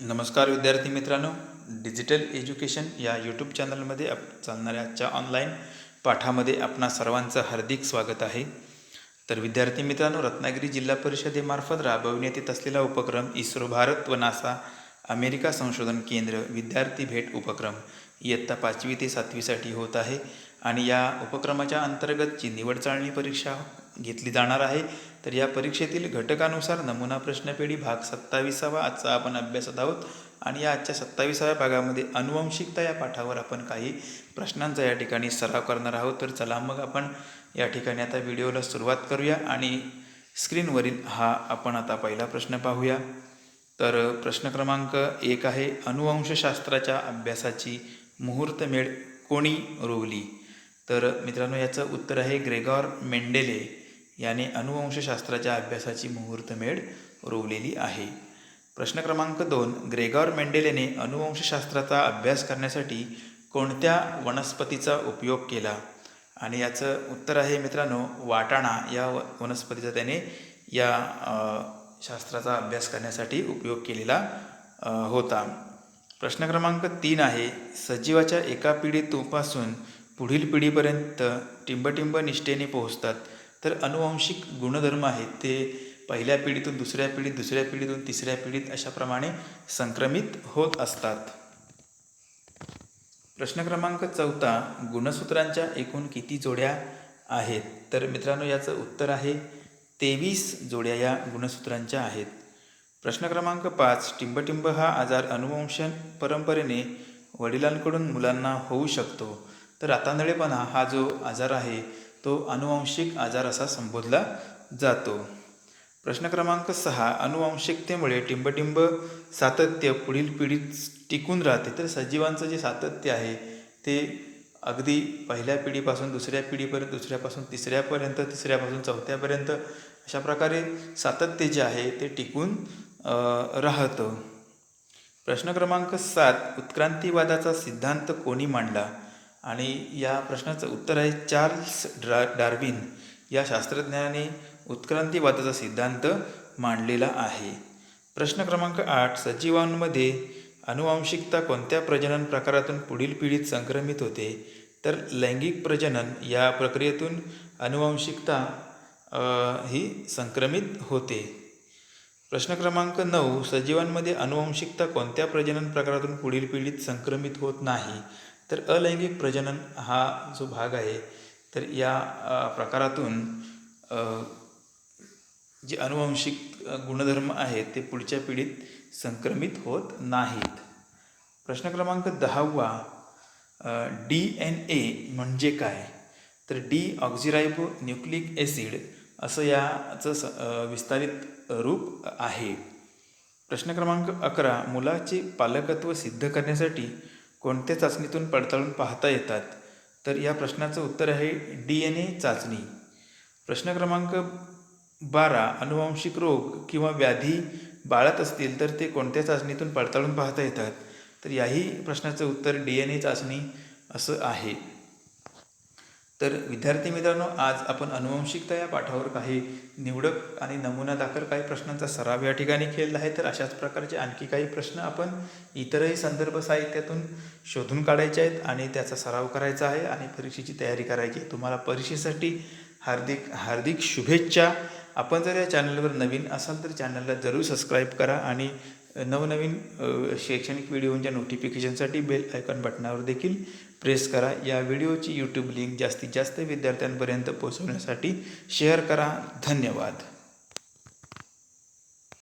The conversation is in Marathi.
नमस्कार विद्यार्थी मित्रांनो डिजिटल एज्युकेशन या यूट्यूब चॅनलमध्ये आप चालणाऱ्या आजच्या ऑनलाईन पाठामध्ये आपणा सर्वांचं हार्दिक स्वागत आहे. तर विद्यार्थी मित्रांनो रत्नागिरी जिल्हा परिषदेमार्फत राबविण्यात येत असलेला उपक्रम इस्रो भारत व नासा अमेरिका संशोधन केंद्र विद्यार्थी भेट उपक्रम इयत्ता पाचवी ते सातवीसाठी होत आहे आणि या उपक्रमाच्या अंतर्गतची निवड चाळणी परीक्षा घेतली जाणार आहे. तर या परीक्षेतील घटकानुसार नमुना प्रश्नपेढी भाग सत्तावीसावा आजचा आपण अभ्यासत आहोत. आणि या आजच्या सत्तावीसाव्या भागामध्ये अनुवंशिकता या पाठावर आपण काही प्रश्नांचा या ठिकाणी सराव करणार आहोत. तर चला मग आपण या ठिकाणी आता व्हिडिओला सुरुवात करूया. आणि स्क्रीनवरील हा आपण आता पहिला प्रश्न पाहूया. तर प्रश्न क्रमांक एक आहे अनुवंशशास्त्राच्या अभ्यासाची मुहूर्तमेढ कोणी रोवली? तर मित्रांनो याचं उत्तर आहे ग्रेगॉर मेंडेले. याने अनुवंशशास्त्राच्या अभ्यासाची मुहूर्तमेढ रोवलेली आहे. प्रश्न क्रमांक दोन. ग्रेगॉर मेंडेलेने अनुवंशशास्त्राचा अभ्यास करण्यासाठी कोणत्या वनस्पतीचा उपयोग केला? आणि याचं उत्तर आहे मित्रांनो वाटाणा या व वनस्पतीचा त्याने या शास्त्राचा अभ्यास करण्यासाठी उपयोग केलेला होता. प्रश्न क्रमांक तीन आहे. सजीवाच्या एका पिढीतूपासून पुढील पिढीपर्यंत टिंबटिंब निष्ठेने पोहोचतात. तर अनुवांशिक गुणधर्म आहेत ते पहिल्या पिढीतून दुसऱ्या पिढीत दुसऱ्या पिढीतून तिसऱ्या पिढीत अशाप्रमाणे संक्रमित होत असतात. प्रश्न क्रमांक चौथा गुणसूत्रांच्या एकूण किती जोड्या आहेत? तर मित्रांनो याचं उत्तर आहे तेवीस जोड्या या गुणसूत्रांच्या आहेत. प्रश्न क्रमांक पाच टिंबटिंब हा आजार अनुवंशन परंपरेने वडिलांकडून मुलांना होऊ शकतो. तर आतांदळेपणा हा जो आजार आहे तो अनुवांशिक आजार असा संबोधला जातो. प्रश्न क्रमांक सहा अनुवांशिकतेमुळे टिंबटिंब सातत्य पुढील पिढीत टिकून राहते. तर सजीवांचं जे सातत्य आहे ते अगदी पहिल्या पिढीपासून दुसऱ्या पिढीपर्यंत दुसऱ्यापासून तिसऱ्यापर्यंत तिसऱ्यापासून चौथ्यापर्यंत अशा प्रकारे सातत्य जे आहे ते टिकून राहतं. प्रश्न क्रमांक सात उत्क्रांतीवादाचा सिद्धांत कोणी मांडला? आणि या प्रश्नाचं उत्तर आहे चार्ल्स ड्रा डार्विन. या शास्त्रज्ञाने उत्क्रांतीवादाचा सिद्धांत मांडलेला आहे. प्रश्न क्रमांक आठ सजीवांमध्ये अनुवांशिकता कोणत्या प्रजनन प्रकारातून पुढील पिढीत संक्रमित होते? तर लैंगिक प्रजनन या प्रक्रियेतून अनुवांशिकता ही संक्रमित होते. प्रश्न क्रमांक नऊ सजीवांमध्ये अनुवांशिकता कोणत्या प्रजनन प्रकारातून पुढील पिढीत संक्रमित होत नाही? तर अलैंगिक प्रजनन हा जो भाग आहे तर या प्रकारातून जे अनुवंशिक गुणधर्म आहेत ते पुढच्या पिढीत संक्रमित होत नाहीत. प्रश्न क्रमांक दहावा डी एन ए म्हणजे काय? तर डी ऑक्झिरायबो न्यूक्लिक ॲसिड असं याचं स विस्तारित रूप आहे. प्रश्न क्रमांक अकरा मुलाचे पालकत्व सिद्ध करण्यासाठी कोणत्या चाचणीतून पडताळून पाहता येतात? तर या प्रश्नाचं उत्तर आहे डी एन ए चाचणी. प्रश्न क्रमांक बारा अनुवांशिक रोग किंवा व्याधी बाळत असतील तर ते कोणत्या चाचणीतून पडताळून पाहता येतात? तर याही प्रश्नाचं उत्तर डी एन ए चाचणी असं आहे. तर विद्यार्थी मित्रांनो आज आपण अनुवंशिकता या पाठावर काही निवडक आणि नमुना दाखल काही प्रश्नांचा सराव या ठिकाणी केलेला आहे. तर अशाच प्रकारचे आणखी काही प्रश्न आपण इतरही संदर्भ साहित्यातून शोधून काढायचे आहेत आणि त्याचा सराव करायचा आहे आणि परीक्षेची तयारी करायची आहे. तुम्हाला परीक्षेसाठी हार्दिक हार्दिक शुभेच्छा. आपण जर या चॅनलवर नवीन असाल तर चॅनलला जरूर सबस्क्राईब करा आणि नवनवीन शैक्षणिक व्हिडिओंच्या नोटिफिकेशनसाठी बेल आयकॉन बटनावर देखील प्रेस करा. या व्हिडिओची यूट्यूब लिंक जास्तीत जास्त विद्यार्थ्यांपर्यंत पोहोचवण्यासाठी शेअर करा. धन्यवाद.